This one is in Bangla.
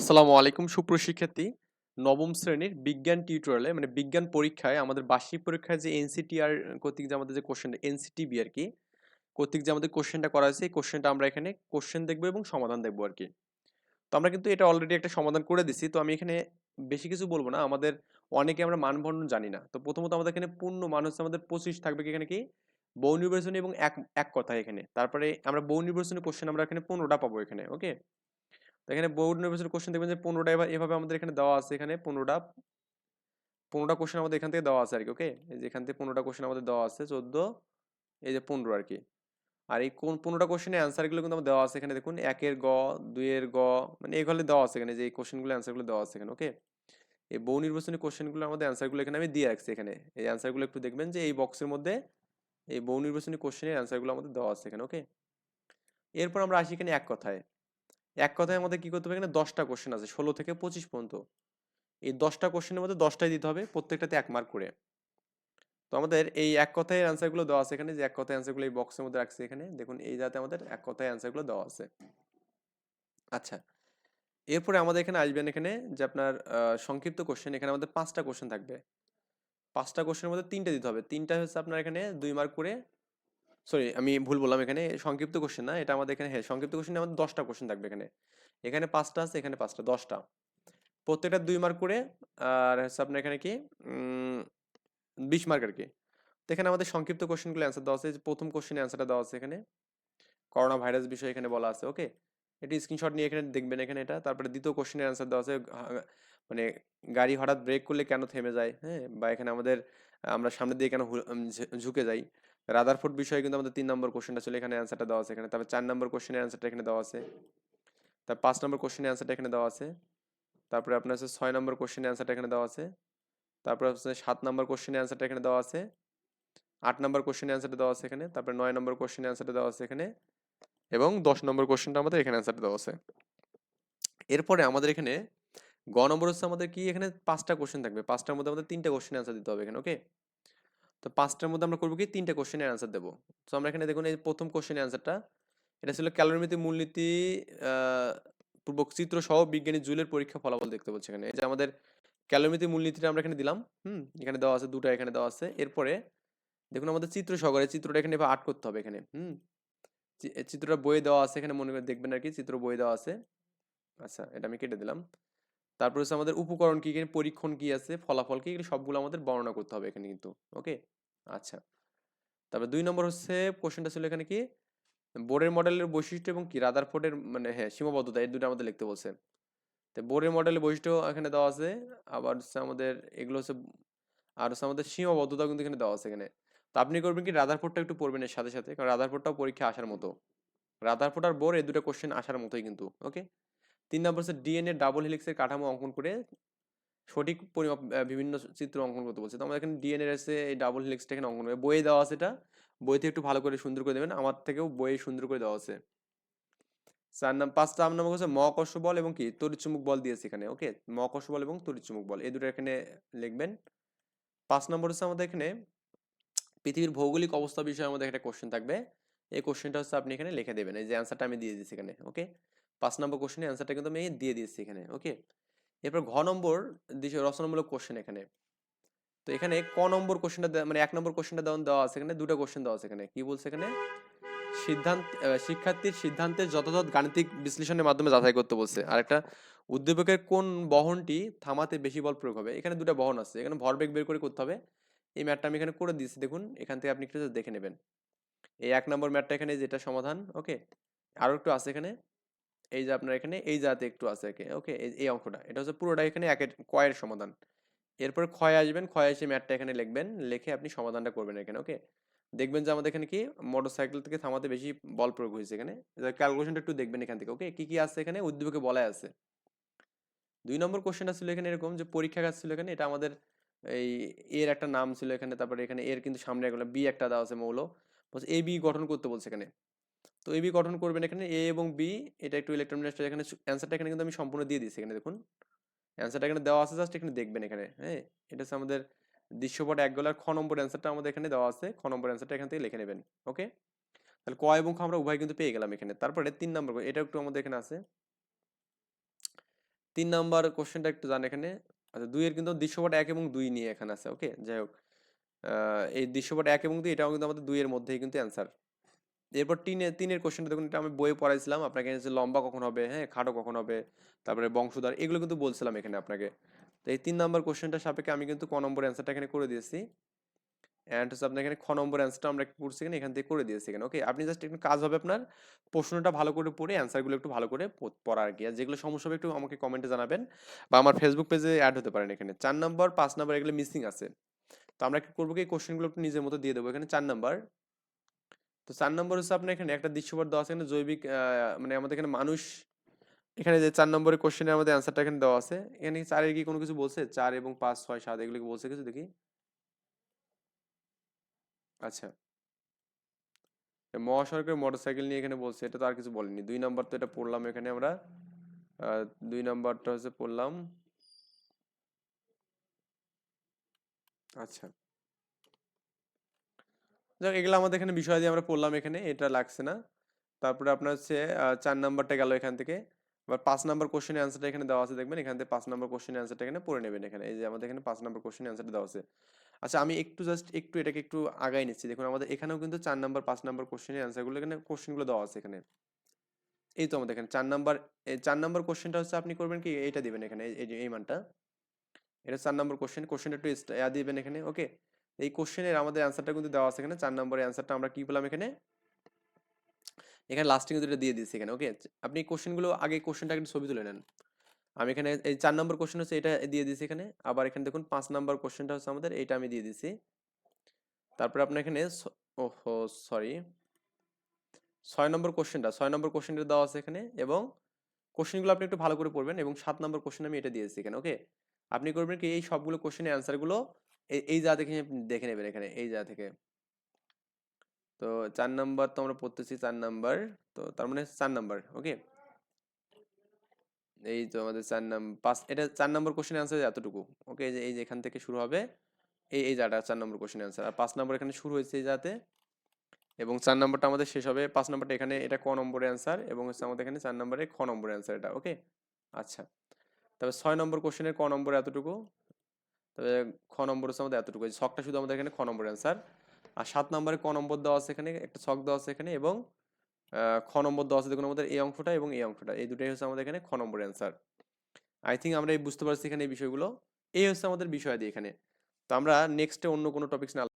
আসসালামু আলাইকুম সুপ্রশিক্ষার্থী নবম শ্রেণির বিজ্ঞান টিউটোরিয়ালে মানে বিজ্ঞান পরীক্ষায় আমাদের বার্ষিক পরীক্ষায় যে এনসিটিআর কর্তৃক যে আমাদের যে কোশ্চেন এনসিটিবি আর কি, কর্তৃক যে আমাদের কোশ্চেনটা করা হয়েছে, এই কোশ্চেনটা আমরা এখানে কোশ্চেন দেখব এবং সমাধান দেখব আর কি। তো আমরা কিন্তু এটা অলরেডি একটা সমাধান করে দিছি। তো আমি এখানে বেশি কিছু বলব না। আমাদের অনেকে আমরা মানবন্ধন জানি না। তো প্রথমত আমাদের এখানে পূর্ণ মান হচ্ছে আমাদের পঁচিশ, থাকবে এখানে কি? বহু নির্বাচনী এবং এক এক কথা এখানে। তারপরে আমরা বহু নির্বাচনী কোশ্চেন আমরা এখানে পনেরোটা পাবো এখানে ওকে এখানে বোর্ড নির্বাচনের কোশ্চেন দেখবেন যে পনেরোটা এভাবে এভাবে আমাদের এখানে দেওয়া আছে। এখানে পনেরোটা পনেরোটা কোশ্চেন আমাদের এখান থেকে দেওয়া আছে আর কি ওকে এই যে এখান থেকে পনেরোটা কোশ্চেন আমাদের দেওয়া আছে, চোদ্দ, এই যে পনেরো আর কি আর এই কোন পনেরোটা কোশ্চেনের অ্যান্সারগুলো কিন্তু আমাদের দেওয়া আছে এখানে, দেখুন, একের গ, দুইয়ের গ মানে এগুলো দেওয়া আছে এখানে, যে এই কোশ্চেনগুলো অ্যান্সারগুলো দেওয়া আছে এখানে ওকে এই বহু নির্বাচনী কোশ্চেনগুলো আমাদের অ্যান্সারগুলো এখানে আমি দিয়ে রাখছি এখানে। এই অ্যান্সারগুলো একটু দেখবেন যে এই বক্সের মধ্যে এই বহু নির্বাচনী কোশ্চেনের অ্যান্সারগুলো আমাদের দেওয়া আছে এখানে ওকে এরপর আমরা আসি এখানে এক কথায়। এক কথায় আমাদের কি করতে হবে এখানে দশটা কোশ্চেন আছে, ষোলো থেকে পঁচিশ পর্যন্ত। এই দশটা কোশ্চেনের মধ্যে দশটাই দিতে হবে, প্রত্যেকটাতে এক মার্ক করে। তো আমাদের এই এক কথায় অ্যান্সারগুলো দেওয়া আছে এখানে, যে এক কথায় অ্যান্সারগুলো এই বক্সের মধ্যে রাখছে এখানে, দেখুন এই যাতে আমাদের এক কথায় অ্যান্সারগুলো দেওয়া আছে। আচ্ছা এরপরে আমাদের এখানে আসবেন এখানে যে আপনার সংক্ষিপ্ত কোশ্চেন এখানে আমাদের পাঁচটা কোশ্চেন থাকবে। পাঁচটা কোশ্চেনের মধ্যে তিনটা দিতে হবে, তিনটা হচ্ছে আপনার এখানে দুই মার্ক করে সরি আমি ভুল বললাম এখানে। সংক্ষিপ্ত কোশ্চেন না, এটা আমাদের এখানে হ্যাঁ সংক্ষিপ্ত কোশ্চেন আমাদের দশটা কোশ্চেন থাকবে এখানে। এখানে পাঁচটা আছে, এখানে পাঁচটা, দশটা। প্রত্যেকটা দুই মার্ক করে, আর হচ্ছে আপনার এখানে কি? বিশ মার্ক আর কি। তো এখানে আমাদের সংক্ষিপ্ত কোশ্চেনগুলো অ্যান্সার দেওয়া আছে প্রথম কোশ্চেনের অ্যান্সারটা দেওয়া আছে এখানে। করোনা ভাইরাস বিষয়ে এখানে বলা আছে ওকে এটি স্ক্রিনশট নিয়ে এখানে দেখবেন এখানে এটা। তারপরে দ্বিতীয় কোশ্চেনের অ্যান্সার দেওয়া আছে মানে গাড়ি হঠাৎ ব্রেক করলে কেন থেমে যায় হ্যাঁ? বা এখানে আমাদের, আমরা সামনে দিয়ে কেন ঝুঁকে যাই। রাদারফোর্ড বিষয়ে কিন্তু আমাদের তিন নম্বর কোশ্চেনটা ছিল, এখানে অ্যান্সারটা দেওয়া আছে এখানে। তারপর চার নম্বর কোশ্চেনের অ্যান্সারটা এখানে দেওয়া আছে। তার পাঁচ নম্বর কোশ্চেনের অ্যান্সারটা এখানে দেওয়া আছে। তারপরে আপনার হচ্ছে ছয় নম্বর কোশ্চেনের অ্যান্সারটা এখানে দেওয়া আছে। তারপরে হচ্ছে সাত নম্বর কোশ্চেনের অ্যান্সারটা এখানে দেওয়া আছে। আট নম্বর কোশ্চেনের অ্যান্সারটা দেওয়া আছে এখানে। তারপরে নয় নম্বর কোশ্চেনের অ্যান্সারটা দেওয়া আছে এখানে। এবং দশ নম্বর কোশ্চেনটা আমাদের এখানে অ্যান্সারটা দেওয়া আছে। এরপরে আমাদের এখানে গ নম্বর হচ্ছে আমাদের কি? এখানে পাঁচটা কোশ্চেন থাকবে। পাঁচটার মধ্যে আমাদের তিনটা কোশ্চেন অ্যান্সার দিতে হবে এখানে ওকে তো পাঁচটার মধ্যে আমরা করব কি? তিনটা কোশ্চেনের অ্যান্সার দেবো। তো আমরা এখানে দেখুন এই প্রথম কোশ্চেনের অ্যান্সারটা এটা ছিল ক্যালোরিমিতি, মূলনীতি পূর্বক চিত্র সহ বিজ্ঞানী জুলের পরীক্ষা ফলাফল দেখতে পাচ্ছি এখানে। এই যে আমাদের ক্যালোমিতি মূলনীতিটা আমরা এখানে দিলাম। হুম, এখানে দেওয়া আছে, দুটা এখানে দেওয়া আছে। এরপরে দেখুন আমাদের চিত্র সহকারে চিত্রটা এখানে আর্ট করতে হবে এখানে। হুম চিত্রটা বইয়ে দেওয়া আছে এখানে মনে করে দেখবেন আর কি, চিত্র বই দেওয়া আছে। আচ্ছা এটা আমি কেটে দিলাম। তারপর হচ্ছে আমাদের উপকরণ কি, এখানে পরীক্ষণ কি আছে, ফলাফল কি, এগুলো সবগুলো আমাদের বর্ণনা করতে হবে এখানে কিন্তু, ওকে? আচ্ছা। তারপরে দুই নম্বর হচ্ছে কোশ্চেনটা ছিল এখানে কি? বোর্ডের মডেলের বৈশিষ্ট্য এবং কি? রাদার ফোর্ডের মানে হ্যাঁ সীমাবদ্ধতা, এই দুটো আমাদের লিখতে বলছে। তো বোর্ডের মডেলের বৈশিষ্ট্য এখানে দেওয়া আছে, আবার হচ্ছে আমাদের এগুলো হচ্ছে, আর হচ্ছে আমাদের সীমাবদ্ধতা কিন্তু এখানে দেওয়া আছে এখানে। তো আপনি করবেন কি রাদারফোর্ডটা একটু পড়বেন এর সাথে সাথে, কারণ রাদারফোর্ডটাও পরীক্ষা আসার মতো। রাদারফোর্ড আর বোর এই দুটো কোশ্চেন আসার মতোই কিন্তু, ওকে? তিন নম্বর হচ্ছে ডিএনএ ডাবল হেলিক্সের কাঠামো অঙ্কন করে সঠিক পরিমাপ বিভিন্ন চিত্র অঙ্কন করতে বলছে। তো আমাদের এখানে ডিএনএ আছে এই ডাবল হেলিক্সটা এখানে অঙ্কন করে। বইয়ে দেওয়া আছে এটা। বইতে একটু ভালো করে সুন্দর করে দেবেন। আমার থেকেও বইয়ে সুন্দর করে দেওয়া আছে। চার নাম পাঁচটা আম নম্বর হচ্ছে মহাকর্ষ বল এবং কি? তড়িৎচুম্বক বল দিয়েছে এখানে। ওকে? মহাকর্ষ বল এবং তড়িৎচুম্বক বল। এই দুটো এখানে লিখবেন। পাঁচ নম্বর হচ্ছে আমাদের এখানে পৃথিবীর ভৌগোলিক অবস্থা বিষয়ে আমাদের একটা কোশ্চেন থাকবে। এই কোশ্চেনটা হচ্ছে আপনি এখানে লিখে দেবেন। এই যে অ্যান্সারটা আমি দিয়ে দিচ্ছি এখানে। ওকে? পাঁচ নম্বর কোশ্চেনের অ্যান্সারটা কিন্তু আমি দিয়ে দিয়েছি এখানে ওকে এরপর ঘ নম্বর রচনামূলক কোশ্চেন এখানে। তো এখানে ক নম্বর কোশ্চেনটা মানে এক নম্বর কোশ্চেনটা দেওয়া আছে এখানে, দুটো কোশ্চেন দেওয়া আছে এখানে। কি বলছে এখানে? সিদ্ধান্ত শিক্ষার্থীর সিদ্ধান্তের যথাযথ গাণিতিক বিশ্লেষণের মাধ্যমে যাচাই করতে বলছে। আর একটা, উদ্দীপকের কোন বহনটি থামাতে বেশি বল প্রয়োগ হবে? এখানে দুটো বহন আছে। এখানে ভরবেগ বের করে করতে হবে। এই ম্যাটটা আমি এখানে করে দিয়েছি। দেখুন, এখান থেকে আপনি একটু দেখে নেবেন। এই এক নম্বর ম্যাটটা এখানে যেটা সমাধান ওকে আরও একটু আছে এখানে। এই যে আপনার এখানে এই জাতে একটু আছে ওকে? এই অঙ্কটা এটা হচ্ছে পুরোটা এখানে একের, কয়ের সমাধান। এরপর ক্ষয় আসবেন, ক্ষয় এসে ম্যাটটা এখানে লিখবেন, লিখে আপনি সমাধানটা করবেন এখানে, ওকে? দেখবেন যে আমাদের এখানে কি মোটর সাইকেল থেকে থামাতে বেশি বল প্রয়োগ হয়েছে এখানে। ক্যালকুলেশনটা একটু দেখবেন এখান থেকে, ওকে? কি কি আছে এখানে? উদ্দীপকে বলা আছে। দুই নম্বর কোশ্চেনটা ছিল এখানে এরকম যে পরীক্ষা কাজ ছিল এখানে, এটা আমাদের এই এর একটা নাম ছিল এখানে, তারপরে এখানে এর কিন্তু সামনে এগুলো বি একটা দেওয়া আছে মৌল। বলছে এ বি গঠন করতে বলছে এখানে। তো এ বি গঠন করবেন এখানে। এ এবং বি এটা একটু ইলেকট্রন এখানে অ্যান্সারটা এখানে কিন্তু আমি সম্পূর্ণ দিয়ে দিচ্ছি এখানে দেখুন। অ্যান্সারটা এখানে দেওয়া আছে জাস্ট এখানে দেখবেন এখানে হ্যাঁ? এটা হচ্ছে আমাদের দৃশ্যপট এক গলার খ নম্বর অ্যান্সারটা আমাদের এখানে দেওয়া আছে। খ নম্বর অ্যান্সারটা এখান থেকে লিখে নেবেন ওকে তাহলে ক এবং খ আমরা উভয় কিন্তু পেয়ে গেলাম এখানে। তারপরে তিন নম্বর এটা একটু আমাদের এখানে আছে। তিন নাম্বার কোশ্চেনটা একটু জান এখানে। আচ্ছা দুইয়ের কিন্তু দৃশ্যপট এক এবং দুই নিয়ে এখানে আছে ওকে যাই হোক এই দৃশ্যপট এক এবং দুই, এটাও কিন্তু আমাদের দুইয়ের মধ্যেই কিন্তু অ্যান্সার এরপর তিনের তিনের কোশ্চেনটা দেখুন, এটা আমি বইয়ে পড়াইছিলাম। আপনাকে যে লম্বা কখন হবে হ্যাঁ খাটো কখন হবে, তারপরে বংশধর, এগুলো কিন্তু বলছিলাম এখানে আপনাকে। তো এই তিন নাম্বার কোশ্চেনটা সাপেক্ষে আমি কিন্তু ক নম্বর অ্যান্সারটা এখানে করে দিয়েছি। অ্যান্ড হচ্ছে আপনার এখানে খ নম্বর অ্যান্সারটা আমরা করছি এখানে, এখান থেকে করে দিয়েছি এখানে ওকে আপনি জাস্ট একটু কাজ হবে আপনার, প্রশ্নটা ভালো করে পড়ে অ্যান্সারগুলো একটু ভালো করে পড়া আর কি আর যেগুলো সমস্যা হবে একটু আমাকে কমেন্টে জানাবেন বা আমার ফেসবুক পেজে অ্যাড হতে পারেন এখানে। চার নম্বর, পাঁচ নম্বর এগুলো মিসিং আছে। তো আমরা কি করব কি কোশ্চেনগুলো একটু নিজের মতো দিয়ে দেবো। এখানে চার নাম্বার তো চার নম্বর হচ্ছে আপনার এখানে একটা দৃশ্যপট দেওয়া আছে, এখানে জৈবিক মানে আমাদের এখানে মানুষ, এখানে যে চার নম্বরের কোশ্চেনের আমাদের অ্যান্সারটা এখানে দেওয়া আছে। এখানে চারের কি কোনো কিছু বলছে? চার এবং পাঁচ, ছয়, সাত, এগুলো বলছে কিছু দেখি? আচ্ছা। মহাসড়কের মোটরসাইকেল নিয়ে এখানে বলছে, এটা তো আর কিছু বলেনি। দুই নাম্বার তো এটা পড়লাম এখানে আমরা। দুই নাম্বারটা হচ্ছে পড়লাম। আচ্ছা। যাক, এগুলো আমাদের এখানে বিষয় দিয়ে আমরা পড়লাম এখানে, এটা লাগছে না। তারপরে আপনার হচ্ছে চার নাম্বারটা গেল এখান থেকে। আবার পাঁচ নাম্বার কোশ্চেনের অ্যান্সারটা এখানে দেওয়া আছে, দেখবেন? এখান থেকে পাঁচ নাম্বার কোশ্চেনের অ্যান্সারটা এখানে পড়ে নেবেন এখানে। এই যে আমাদের এখানে পাঁচ নাম্বার কোশ্চেনের অ্যান্সারটা দেওয়া আছে। আচ্ছা আমি একটু জাস্ট একটু এটাকে একটু আগাই নিচ্ছি। দেখুন, আমাদের এখানেও কিন্তু চার নাম্বার পাঁচ নাম্বার কোশ্চেনের অ্যান্সারগুলো এখানে কোশ্চেনগুলো দেওয়া আছে এখানে। এই তো আমাদের এখানে চার নাম্বার চার নাম্বার কোশ্চেনটা হচ্ছে আপনি করবেন কি? এইটা দিবেন এখানে, এই- মানটা। এটা চার নাম্বার কোশ্চেন কোশ্চেনটা একটু দিবেন এখানে ওকে এই কোশ্চেনের আমাদের অ্যান্সারটা কিন্তু দেওয়া আছে এখানে। চার নম্বরের অ্যান্সারটা আমরা কি পেলাম এখানে? এখানে লাস্টে কিন্তু এটা দিয়ে দিচ্ছি এখানে ওকে আপনি কোশ্চেনগুলো আগে কোশ্চেনটা একটা ছবি তুলে নেন। আমি এখানে এই চার নম্বর কোশ্চেন হচ্ছে এটা দিয়ে দিয়েছি এখানে। আবার এখানে দেখুন, পাঁচ নাম্বার কোশ্চেনটা হচ্ছে আমাদের এইটা আমি দিয়ে দিয়েছি। তারপরে আপনার এখানে ওহো সরি ছয় নম্বর কোশ্চেনটা ছয় নম্বর কোশ্চেনটা দেওয়া আছে এখানে এবং কোশ্চেনগুলো আপনি একটু ভালো করে পড়বেন এবং সাত নম্বর কোশ্চেন আমি এটা দিয়েছি এখানে ওকে আপনি করবেন কি, এই সবগুলো কোশ্চেনের অ্যান্সারগুলো এই জায়গা থেকে দেখে নেবেন এখানে, এই জায়গা থেকে। তো চার নাম্বার তো আমরা পড়তেছি চার নাম্বার, তো তার মানে চার নাম্বার ওকে এই তো আমাদের চার নাম্বার পাঁচ, এটা চার নম্বর কোশ্চেন অ্যান্সার এতটুকু ওকে এই যে এই যে এখান থেকে শুরু হবে, এই এই জায়গাটা চার নম্বর কোশ্চেন অ্যান্সার আর পাঁচ নম্বর এখানে শুরু হয়েছে এই জায়গাতে, এবং চার নম্বরটা আমাদের শেষ হবে, পাঁচ নম্বরটা এখানে, এটা ক নম্বরের অ্যান্সার এবং হচ্ছে আমাদের এখানে চার নম্বরে খ নম্বরের অ্যান্সার এটা ওকে আচ্ছা তবে ছয় নম্বর কোশ্চেনের ক নম্বর এতটুকু? তবে খ নম্বর হচ্ছে আমাদের এতটুকু ছকটা শুধু আমাদের এখানে খ নম্বর অ্যান্সার আর সাত নম্বরে ক নম্বর দেওয়া আছে এখানে, একটা ছক দেওয়া আছে এখানে এবং খ নম্বর দেওয়া আছে দেখুন আমাদের এই অংশটা এবং এই অংশটা। এই দুটাই হচ্ছে আমাদের এখানে খ নম্বর অ্যান্সার আই থিঙ্ক আমরা এই বুঝতে পারছি এখানে এই বিষয়গুলো। এই হচ্ছে আমাদের বিষয় দিয়ে এখানে। তো আমরা নেক্সটে অন্য কোনো টপিক্স না